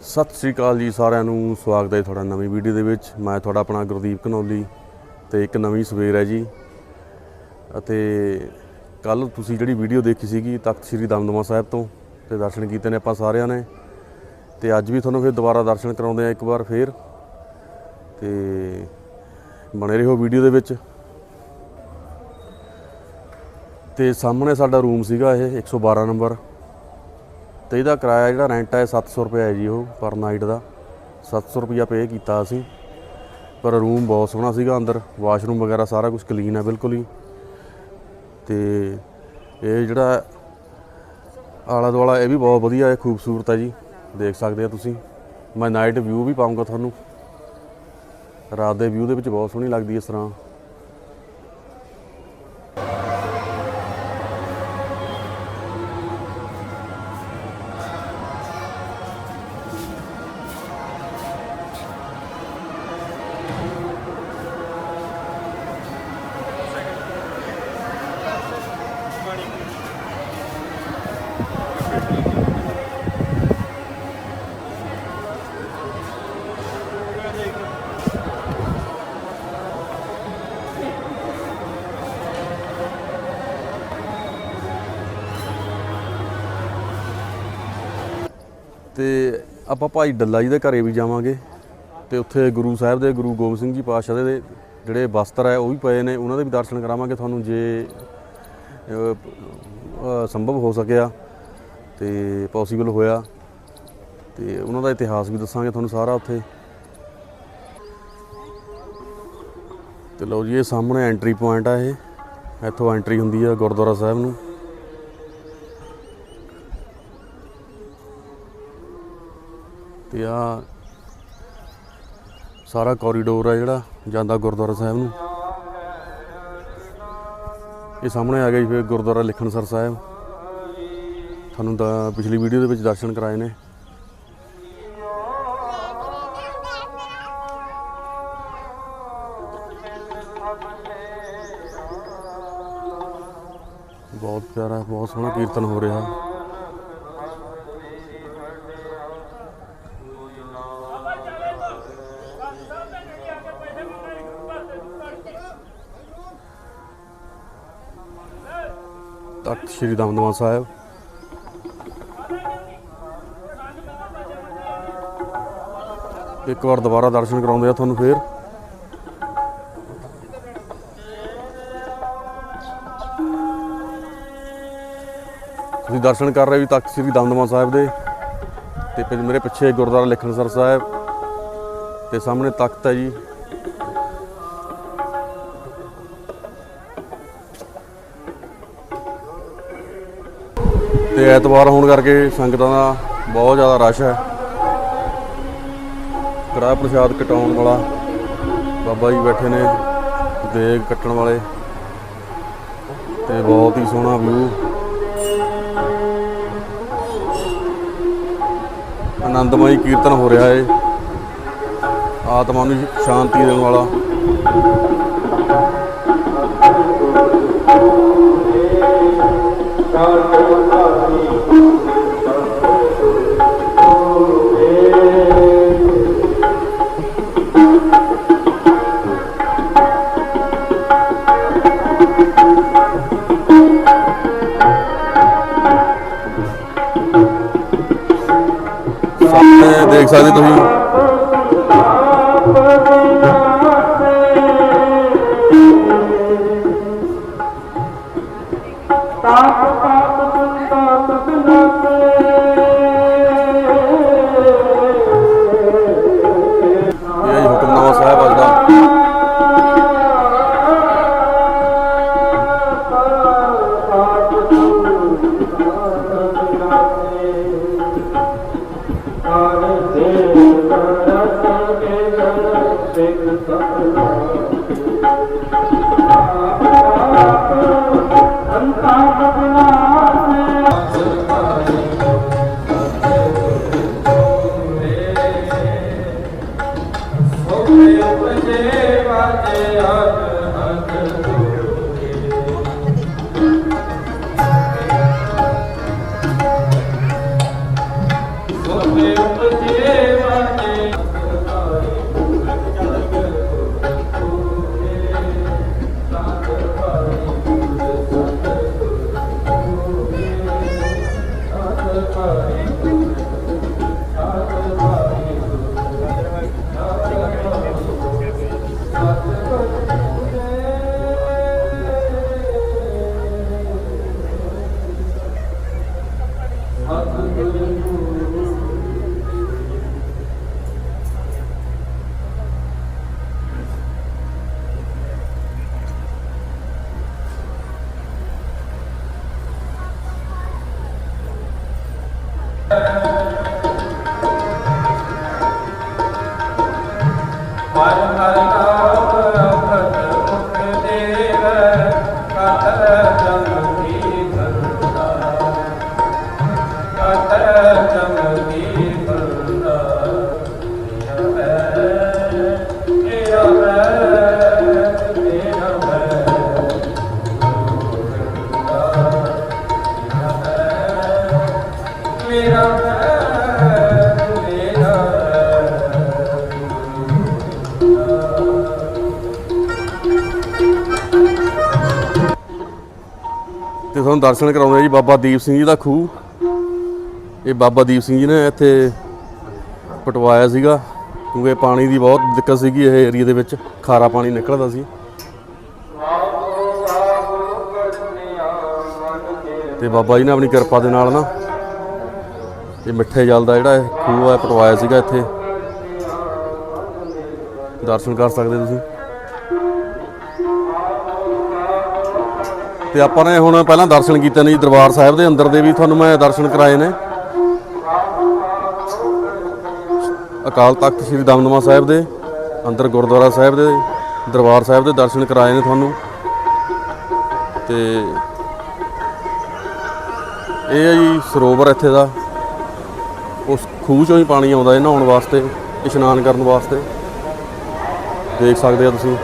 ਸਤਿ ਸ੍ਰੀ ਅਕਾਲ ਜੀ ਸਾਰਿਆਂ ਨੂੰ, ਸਵਾਗਤ ਹੈ ਤੁਹਾਡਾ ਨਵੀਂ ਵੀਡੀਓ ਦੇ ਵਿੱਚ। ਮੈਂ ਤੁਹਾਡਾ ਆਪਣਾ ਗੁਰਦੀਪ ਕਨੌਲੀ ਤੇ ਇੱਕ ਨਵੀਂ ਸਵੇਰ ਹੈ ਜੀ। ਅਤੇ ਕੱਲ ਤੁਸੀਂ ਜਿਹੜੀ ਵੀਡੀਓ ਦੇਖੀ ਸੀਗੀ ਤਖਤ ਸ੍ਰੀ ਦਮਦਮਾ ਸਾਹਿਬ ਤੋਂ, ਤੇ ਦਰਸ਼ਨ ਕੀਤੇ ਨੇ ਆਪਾਂ ਸਾਰਿਆਂ ਨੇ। ਤੇ ਅੱਜ ਵੀ ਤੁਹਾਨੂੰ ਫਿਰ ਦੁਬਾਰਾ ਦਰਸ਼ਨ ਕਰਾਉਂਦੇ ਆ ਇੱਕ ਵਾਰ ਫੇਰ। ਤੇ ਬਣੇ ਰਹੋ ਵੀਡੀਓ ਦੇ ਵਿੱਚ। ਤੇ ਸਾਹਮਣੇ ਸਾਡਾ ਰੂਮ ਸੀਗਾ ਇਹ 112 ਨੰਬਰ। ਤੇ ਇਹਦਾ ਕਿਰਾਇਆ ਜਿਹੜਾ ਰੈਂਟ ਹੈ 700 ਰੁਪਏ ਹੈ ਜੀ ਉਹ ਪਰ ਨਾਈਟ ਦਾ। 700 ਰੁਪਿਆ ਪੇ ਕੀਤਾ ਅਸੀਂ। ਪਰ ਰੂਮ ਬਹੁਤ ਸੋਹਣਾ ਸੀਗਾ ਅੰਦਰ। ਵਾਸ਼ਰੂਮ ਵਗੈਰਾ ਸਾਰਾ ਕੁਝ ਕਲੀਨ ਹੈ ਬਿਲਕੁਲ ਹੀ। ਤੇ ਇਹ ਜਿਹੜਾ ਆਲਾ ਦੁਆਲਾ ਇਹ ਵੀ ਬਹੁਤ ਵਧੀਆ ਹੈ ਖੂਬਸੂਰਤ ਹੈ ਜੀ। ਦੇਖ ਸਕਦੇ ਆ ਤੁਸੀਂ। ਮੈਂ ਨਾਈਟ ਵਿਊ ਵੀ ਪਾਉਂਗਾ ਤੁਹਾਨੂੰ। ਰਾਤ ਦੇ ਵਿਊ ਦੇ ਵਿੱਚ ਬਹੁਤ ਸੋਹਣੀ ਲੱਗਦੀ ਹੈ ਇਸ ਤਰ੍ਹਾਂ। ਤੇ ਆਪਾਂ ਭਾਈ ਡੱਲਾ ਜੀ ਦੇ ਘਰੇ ਵੀ ਜਾਵਾਂਗੇ ਤੇ ਉੱਥੇ ਗੁਰੂ ਸਾਹਿਬ ਦੇ, ਗੁਰੂ ਗੋਬਿੰਦ ਸਿੰਘ ਜੀ ਪਾਤਸ਼ਾਹ ਦੇ, ਜਿਹੜੇ ਬਸਤਰ ਹੈ ਉਹ ਵੀ ਪਏ ਨੇ। ਉਹਨਾਂ ਦੇ ਵੀ ਦਰਸ਼ਨ ਕਰਾਵਾਂਗੇ ਤੁਹਾਨੂੰ ਜੇ ਸੰਭਵ ਹੋ ਸਕਿਆ ਤੇ ਪੋਸੀਬਲ ਹੋਇਆ। ਤੇ ਉਹਨਾਂ ਦਾ ਇਤਿਹਾਸ ਵੀ ਦੱਸਾਂਗੇ ਤੁਹਾਨੂੰ ਸਾਰਾ ਉੱਥੇ। ਤੇ ਲਓ ਜੀ, ਇਹ ਸਾਹਮਣੇ ਐਂਟਰੀ ਪੁਆਇੰਟ ਆ ਇਹ। ਇੱਥੋਂ ਐਂਟਰੀ ਹੁੰਦੀ ਆ ਗੁਰਦੁਆਰਾ ਸਾਹਿਬ ਨੂੰ। ਤੇ ਆ ਸਾਰਾ ਕੋਰੀਡੋਰ ਆ ਜਿਹੜਾ, ਜਾਂਦਾ ਗੁਰਦੁਆਰਾ ਸਾਹਿਬ ਨੂੰ। ਇਹ ਸਾਹਮਣੇ ਆ ਗਿਆ ਜੀ ਫਿਰ ਗੁਰਦੁਆਰਾ ਲਿਖਣਸਰ ਸਾਹਿਬ। ਤੁਹਾਨੂੰ ਤਾਂ ਪਿਛਲੀ ਵੀਡੀਓ ਦੇ ਵਿੱਚ ਦਰਸ਼ਨ ਕਰਾਏ ਨੇ। ਬਹੁਤ ਪਿਆਰਾ, ਬਹੁਤ ਸੋਹਣਾ ਕੀਰਤਨ ਹੋ ਰਿਹਾ। ਤਖਤ ਸ੍ਰੀ ਦਮਦਮਾ ਸਾਹਿਬ। ਇੱਕ ਵਾਰ ਦੁਬਾਰਾ ਦਰਸ਼ਨ ਕਰਾਉਂਦੇ ਆ ਤੁਹਾਨੂੰ ਫੇਰ। ਤੁਸੀਂ ਦਰਸ਼ਨ ਕਰ ਰਹੇ ਹੋ ਜੀ ਤਖਤ ਸ੍ਰੀ ਦਮਦਮਾ ਸਾਹਿਬ ਦੇ। ਤੇ ਮੇਰੇ ਪਿੱਛੇ ਗੁਰਦੁਆਰਾ ਲਿਖਣਸਰ ਸਾਹਿਬ। ਤੇ ਸਾਹਮਣੇ ਤਖਤ ਹੈ ਜੀ। ਤੇ ਐਤਵਾਰ ਹੋਣ ਕਰਕੇ ਸੰਗਤਾਂ ਦਾ ਬਹੁਤ ਜ਼ਿਆਦਾ ਰਸ਼ ਹੈ। ਕੜਾਹ ਪ੍ਰਸ਼ਾਦ ਕਟਾਉਣ ਵਾਲਾ ਬਾਬਾ ਜੀ ਬੈਠੇ ਨੇ, ਦੇਗ ਕੱਟਣ ਵਾਲੇ ਤੇ ਬਹੁਤ ਹੀ ਸੋਹਣਾ ਵਿਊ। ਆਨੰਦਮਈ ਕੀਰਤਨ ਹੋ ਰਿਹਾ ਹੈ ਆਤਮਾ ਨੂੰ ਸ਼ਾਂਤੀ ਦੇਣ ਵਾਲਾ। ਸਾਹਮਣੇ ਦੇਖ ਸਕਦੇ ਤੁਸੀਂ। Take the ਤੁਹਾਨੂੰ ਦਰਸ਼ਨ ਕਰਾਉਂਦੇ ਜੀ, ਬਾਬਾ ਦੀਪ ਸਿੰਘ ਜੀ ਦਾ ਖੂਹ। ਇਹ ਬਾਬਾ ਦੀਪ ਸਿੰਘ ਜੀ ਨੇ ਇੱਥੇ ਪਟਵਾਇਆ ਸੀਗਾ, ਕਿਉਂਕਿ ਪਾਣੀ ਦੀ ਬਹੁਤ ਦਿੱਕਤ ਸੀਗੀ, ਇਹ ਏਰੀਆ ਦੇ ਵਿੱਚ ਖਾਰਾ ਪਾਣੀ ਨਿਕਲਦਾ ਸੀ। ਤੇ ਬਾਬਾ ਜੀ ਨੇ ਆਪਣੀ ਕਿਰਪਾ ਦੇ ਨਾਲ ਨਾ, ਇਹ ਮਿੱਠੇ ਜਲ ਦਾ ਜਿਹੜਾ ਇਹ ਖੂਹ ਹੈ ਪਟਵਾਇਆ ਸੀਗਾ ਇੱਥੇ। ਦਰਸ਼ਨ ਕਰ ਸਕਦੇ ਤੁਸੀਂ। ਤੇ ਆਪਾਂ ਨੇ ਹੁਣ ਪਹਿਲਾਂ ਦਰਸ਼ਨ ਕੀਤੇ ਨੇ ਜੀ ਦਰਬਾਰ ਸਾਹਿਬ ਦੇ ਅੰਦਰ ਦੇ ਵੀ, ਤੁਹਾਨੂੰ ਮੈਂ ਦਰਸ਼ਨ ਕਰਾਏ ਨੇ। ਅਕਾਲ ਤਖਤ ਸ੍ਰੀ ਦਮਦਮਾ ਸਾਹਿਬ ਦੇ, ਅੰਦਰ ਗੁਰਦੁਆਰਾ ਸਾਹਿਬ ਦੇ, ਦਰਬਾਰ ਸਾਹਿਬ ਦੇ ਦਰਸ਼ਨ ਕਰਾਏ ਨੇ ਤੁਹਾਨੂੰ। ਤੇ ਇਹ ਹੈ ਜੀ ਸਰੋਵਰ ਇੱਥੇ ਦਾ। ਉਸ ਖੂਹ ਚੋਂ ਹੀ ਪਾਣੀ ਆਉਂਦਾ ਹੈ ਨਹਾਉਣ ਵਾਸਤੇ, ਇਸ਼ਨਾਨ ਕਰਨ ਵਾਸਤੇ। ਦੇਖ ਸਕਦੇ ਆ ਤੁਸੀਂ।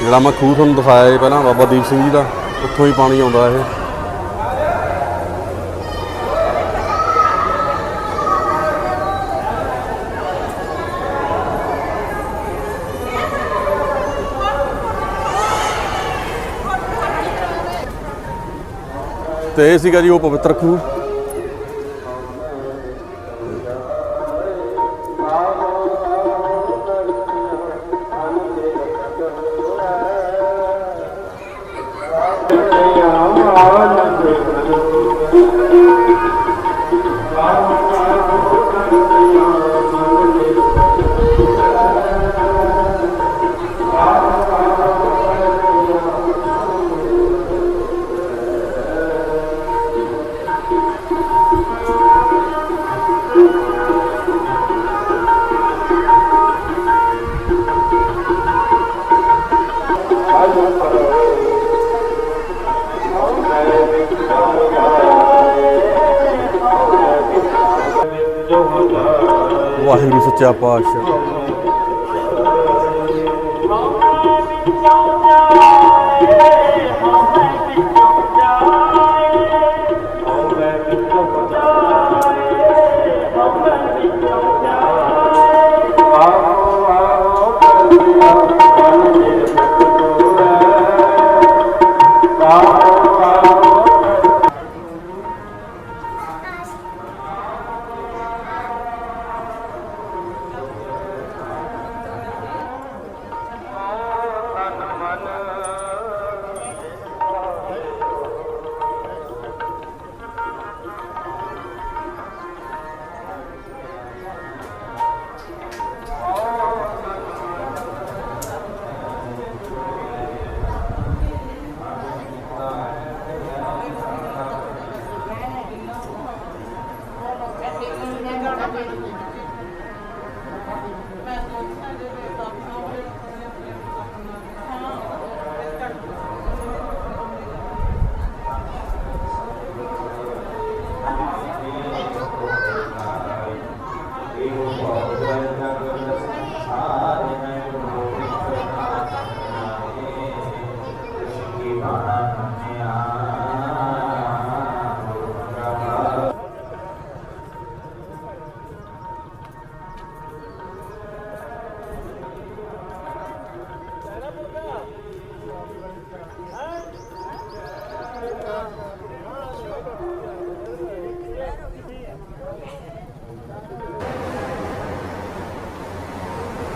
ਜਿਹੜਾ ਮੈਂ ਖੂਹ ਤੁਹਾਨੂੰ ਦਿਖਾਇਆ ਹੈ ਪਹਿਲਾਂ, ਬਾਬਾ ਦੀਪ ਸਿੰਘ ਜੀ ਦਾ, ਉੱਥੋਂ ਹੀ ਪਾਣੀ ਆਉਂਦਾ ਇਹ। ਤੇ ਇਹ ਸੀਗਾ ਜੀ ਉਹ ਪਵਿੱਤਰ ਖੂਹ। ਵਾਹਿਗੁਰੂ ਪਾਤਸ਼ਾਹ।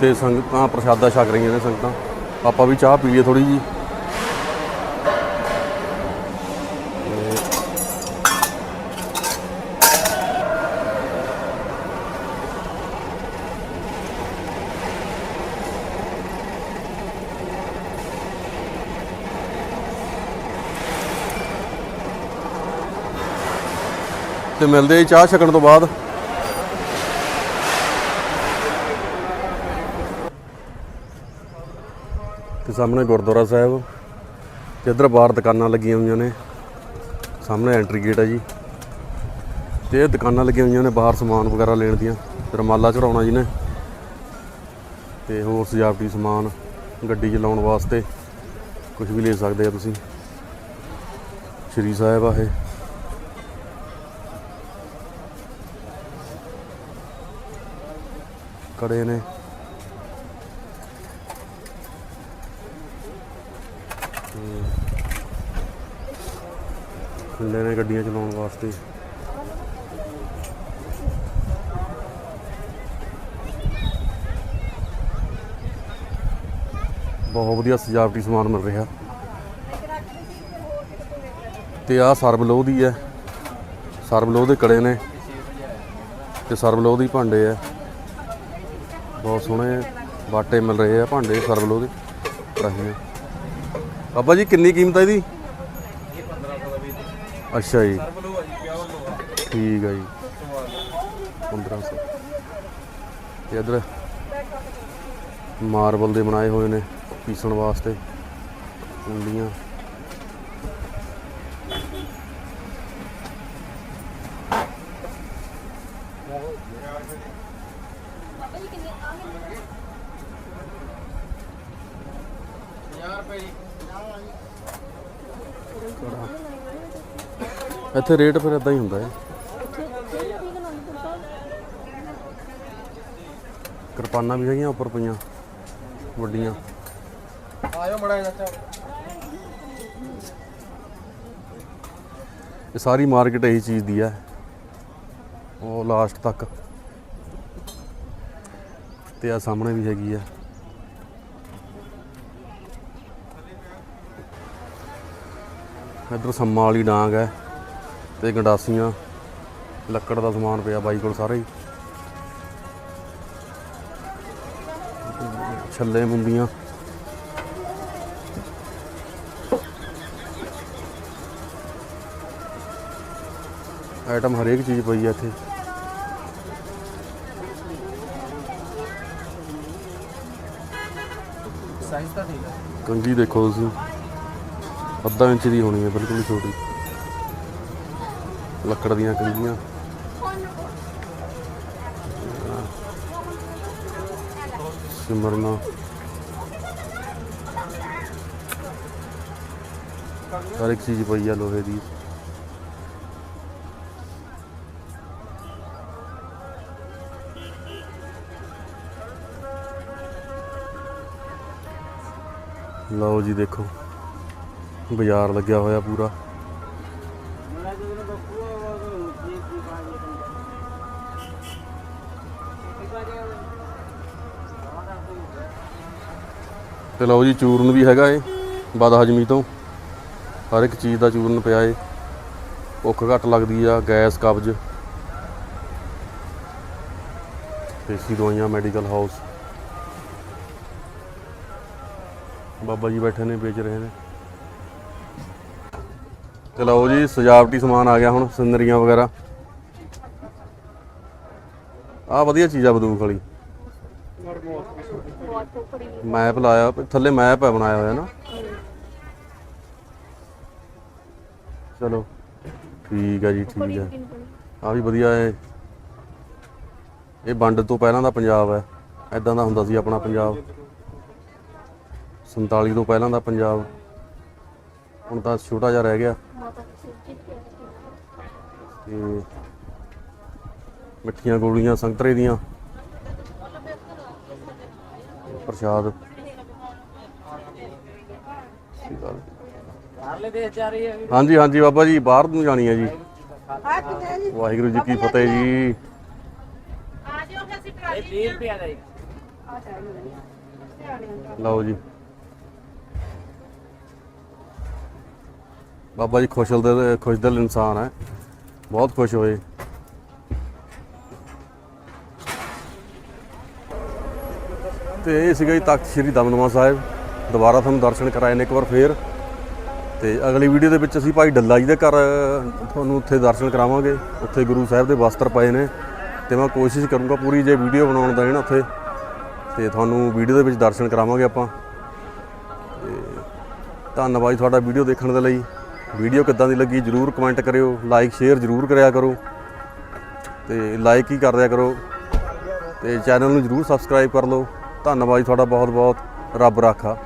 ਤੇ ਸੰਗਤਾਂ, ਪ੍ਰਸ਼ਾਦਾ ਛਕ ਰਹੀਆਂ ਨੇ ਸੰਗਤਾਂ। ਆਪਾਂ ਵੀ ਚਾਹ ਪੀ ਲਈਏ ਥੋੜੀ ਜੀ ਤੇ ਮਿਲਦੇ ਜੀ ਚਾਹ ਛਕਣ ਤੋਂ ਬਾਅਦ। ਤੇ ਸਾਹਮਣੇ ਗੁਰਦੁਆਰਾ ਸਾਹਿਬ। ਤੇ ਇੱਧਰ ਬਾਹਰ ਦੁਕਾਨਾਂ ਲੱਗੀਆਂ ਹੋਈਆਂ ਨੇ। ਸਾਹਮਣੇ ਐਂਟਰੀ ਗੇਟ ਹੈ ਜੀ। ਤੇ ਇਹ ਦੁਕਾਨਾਂ ਲੱਗੀਆਂ ਹੋਈਆਂ ਨੇ ਬਾਹਰ ਸਮਾਨ ਵਗੈਰਾ ਲੈਣ ਦੀਆਂ। ਰਮਾਲਾ ਚੜਾਉਣਾ ਜੀ ਨੇ। ਤੇ ਹੋਰ ਸਜਾਵਟੀ ਸਮਾਨ ਗੱਡੀ 'ਚ ਲਾਉਣ ਵਾਸਤੇ ਕੁਝ ਵੀ ਲੈ ਸਕਦੇ ਆ ਤੁਸੀਂ। ਸ਼੍ਰੀ ਸਾਹਿਬ ਆ ਇਹ। ਕੜੇ ਨੇ। ਖੁੱਲੇ ਨੇ ਗੱਡੀਆਂ ਚਲਾਉਣ ਵਾਸਤੇ। ਬਹੁਤ ਵਧੀਆ ਸਜਾਵਟੀ ਸਮਾਨ ਮਿਲ ਰਿਹਾ। ਤੇ ਆਹ ਸਰਬਲੋਹ ਦੀ ਹੈ। ਸਰਬਲੋਹ ਦੇ ਕੜੇ ਨੇ ਤੇ ਸਰਬਲੋਹ ਦੀ ਭਾਂਡੇ ਆ ਬਹੁਤ ਸੋਹਣੇ ਬਾਟੇ ਮਿਲ ਰਹੇ ਆ ਭਾਂਡੇ ਸਰਬਲੋਹ ਦੇ ਕੜਾਹੀਆਂ ਬਾਬਾ ਜੀ, ਕਿੰਨੀ ਕੀਮਤ ਹੈ ਇਹਦੀ? ਅੱਛਾ ਜੀ। ਠੀਕ ਹੈ ਜੀ। 1500 ਤੇ ਇਧਰ ਮਾਰਬਲ ਦੇ ਬਣਾਏ ਹੋਏ ਨੇ ਪੀਸਣ ਵਾਸਤੇ। ਕੁੰਡੀਆਂ। ਇੱਥੇ ਰੇਟ ਫਿਰ ਇਦਾਂ ਹੀ ਹੁੰਦਾ ਹੈ। ਕਿਰਪਾਨਾਂ ਵੀ ਹੈਗੀਆਂ ਉੱਪਰ ਪਈਆਂ ਵੱਡੀਆਂ। ਆਇਓ ਮੜਾ ਚਾਚਾ ਇਹ ਸਾਰੀ ਮਾਰਕੀਟ ਇਹੀ ਚੀਜ਼ ਦੀ ਹੈ ਉਹ ਲਾਸਟ ਤੱਕ। ਤੇ ਆ ਸਾਹਮਣੇ ਵੀ ਹੈਗੀ ਆ ਇੱਧਰ ਸੰਮਾਂ ਵਾਲੀ ਡਾਂਗ ਹੈ। ਤੇ ਗੰਡਾਸੀਆਂ ਲੱਕੜ ਦਾ ਸਮਾਨ ਪਿਆ ਬਾਈ ਕੋਲ ਸਾਰਾ ਹੀ। ਛੱਲੇ ਮੁੰਦੀਆਂ ਆਈਟਮ ਹਰੇਕ ਚੀਜ਼ ਪਈ ਹੈ ਇੱਥੇ। ਸਾਈਜ਼ ਤਾਂ ਠੀਕ ਹੈ ਕੰਗੀ ਦੇਖੋ ਤੁਸੀਂ। ਅੱਧਾ ਇੰਚ ਦੀ ਹੋਣੀ ਹੈ ਬਿਲਕੁਲ ਛੋਟੀ। ਲੱਕੜ ਦੀਆਂ ਕੰਗੀਆਂ ਸਿਮਰਨਾ। ਹਰ ਇੱਕ ਚੀਜ਼ ਪਈ ਆ ਲੋਹੇ ਦੀ। ਲਓ ਜੀ ਦੇਖੋ, ਬਾਜ਼ਾਰ ਲੱਗਿਆ ਹੋਇਆ ਪੂਰਾ। ਤੇ ਲਓ ਜੀ, ਚੂਰਨ ਵੀ ਹੈਗਾ ਏ, ਬਦ ਹਜਮੀ ਤੋਂ। ਹਰ ਇੱਕ ਚੀਜ਼ ਦਾ ਚੂਰਨ ਪਿਆ ਏ। ਭੁੱਖ ਘੱਟ ਲੱਗਦੀ ਆ, ਗੈਸ, ਕਬਜ਼। ਦੇਸੀ ਦਵਾਈਆਂ, ਮੈਡੀਕਲ ਹਾਊਸ। ਬਾਬਾ ਜੀ ਬੈਠੇ ਨੇ, ਵੇਚ ਰਹੇ ਨੇ। ਤੇ ਲਓ ਜੀ, ਸਜਾਵਟੀ ਸਮਾਨ ਆ ਗਿਆ ਹੁਣ ਸਿੰਦਰੀਆਂ ਵਗੈਰਾ। ਆ ਵਧੀਆ ਚੀਜ਼ ਆ ਬਦੂਖ ਵਾਲੀ। ਮੈਪ ਲਾਇਆ ਥੱਲੇ ਮੈਪ ਹੈ ਬਣਾਇਆ ਹੋਇਆ ਨਾ। ਚਲੋ, ਠੀਕ ਹੈ ਜੀ, ਠੀਕ ਹੈ ਆ ਵੀ ਵਧੀਆ ਹੈ ਇਹ ਵੰਡ ਤੋਂ ਪਹਿਲਾਂ ਦਾ ਪੰਜਾਬ ਹੈ। ਐਦਾਂ ਦਾ ਹੁੰਦਾ ਸੀ ਆਪਣਾ ਪੰਜਾਬ। 47 ਤੋਂ ਪਹਿਲਾਂ ਦਾ ਪੰਜਾਬ। ਹੁਣ ਤਾਂ ਛੋਟਾ ਜਿਹਾ ਰਹਿ ਗਿਆ। ਤੇ ਮਿੱਠੀਆਂ ਗੋਲੀਆਂ, ਸੰਤਰੇ ਦੀਆਂ। ਪ੍ਰਸ਼ਾਦ। ਬਾਹਰਲੇ ਦੇਸ਼ ਜਾ ਰਹੀ ਹੈ ਹਾਂਜੀ ਹਾਂਜੀ ਬਾਬਾ ਜੀ, ਬਾਹਰ ਨੂੰ ਜਾਣੀ ਹੈ ਜੀ। ਵਾਹਿਗੁਰੂ ਜੀ ਕੀ ਫਤਿਹ ਜੀ। ਇਹ 30 ਰੁਪਿਆ ਦਾ ਜੀ ਲਓ ਜੀ। ਬਾਬਾ ਜੀ ਖੁਸ਼ਲ ਦਿਲ ਖੁਸ਼ਦਿਲ ਇਨਸਾਨ ਹੈ। ਬਹੁਤ ਖੁਸ਼ ਹੋਏ। ਤੇ ਇਹ ਸੀਗਾ ਜੀ ਤਖਤ ਸ੍ਰੀ ਦਮਦਮਾ ਸਾਹਿਬ। ਦੁਬਾਰਾ ਤੁਹਾਨੂੰ ਦਰਸ਼ਨ ਕਰਾਏ ਨੇ ਇੱਕ ਵਾਰ ਫੇਰ। ਤੇ ਅਗਲੀ ਵੀਡੀਓ ਦੇ ਵਿੱਚ ਅਸੀਂ ਭਾਈ ਡੱਲਾ ਜੀ ਦੇ ਘਰ ਤੁਹਾਨੂੰ ਉੱਥੇ ਦਰਸ਼ਨ ਕਰਾਵਾਂਗੇ। ਉੱਥੇ ਗੁਰੂ ਸਾਹਿਬ ਦੇ ਵਸਤਰ ਪਏ ਨੇ। ਤੇ ਮੈਂ ਕੋਸ਼ਿਸ਼ ਕਰੂੰਗਾ ਪੂਰੀ ਜੇ ਵੀਡੀਓ ਬਣਾਉਣ ਦਾ ਹੈ ਨਾ ਉੱਥੇ। ਤੇ ਤੁਹਾਨੂੰ ਵੀਡੀਓ ਦੇ ਵਿੱਚ ਦਰਸ਼ਨ ਕਰਾਵਾਂਗੇ ਆਪਾਂ। ਤੇ ਧੰਨਵਾਦ ਤੁਹਾਡਾ ਵੀਡੀਓ ਦੇਖਣ ਦੇ ਲਈ। ਵੀਡੀਓ ਕਿੱਦਾਂ ਦੀ ਲੱਗੀ ਜਰੂਰ ਕਮੈਂਟ ਕਰਿਓ। ਲਾਈਕ ਸ਼ੇਅਰ ਜਰੂਰ ਕਰਿਆ ਕਰੋ। ਤੇ ਲਾਈਕ ਹੀ ਕਰ ਦਿਆ ਕਰੋ। ਤੇ ਚੈਨਲ ਨੂੰ ਜਰੂਰ ਸਬਸਕ੍ਰਾਈਬ ਕਰ ਲਓ। ਧੰਨਵਾਦ ਜੀ ਤੁਹਾਡਾ ਬਹੁਤ ਬਹੁਤ ਰੱਬ ਰਾਖਾ।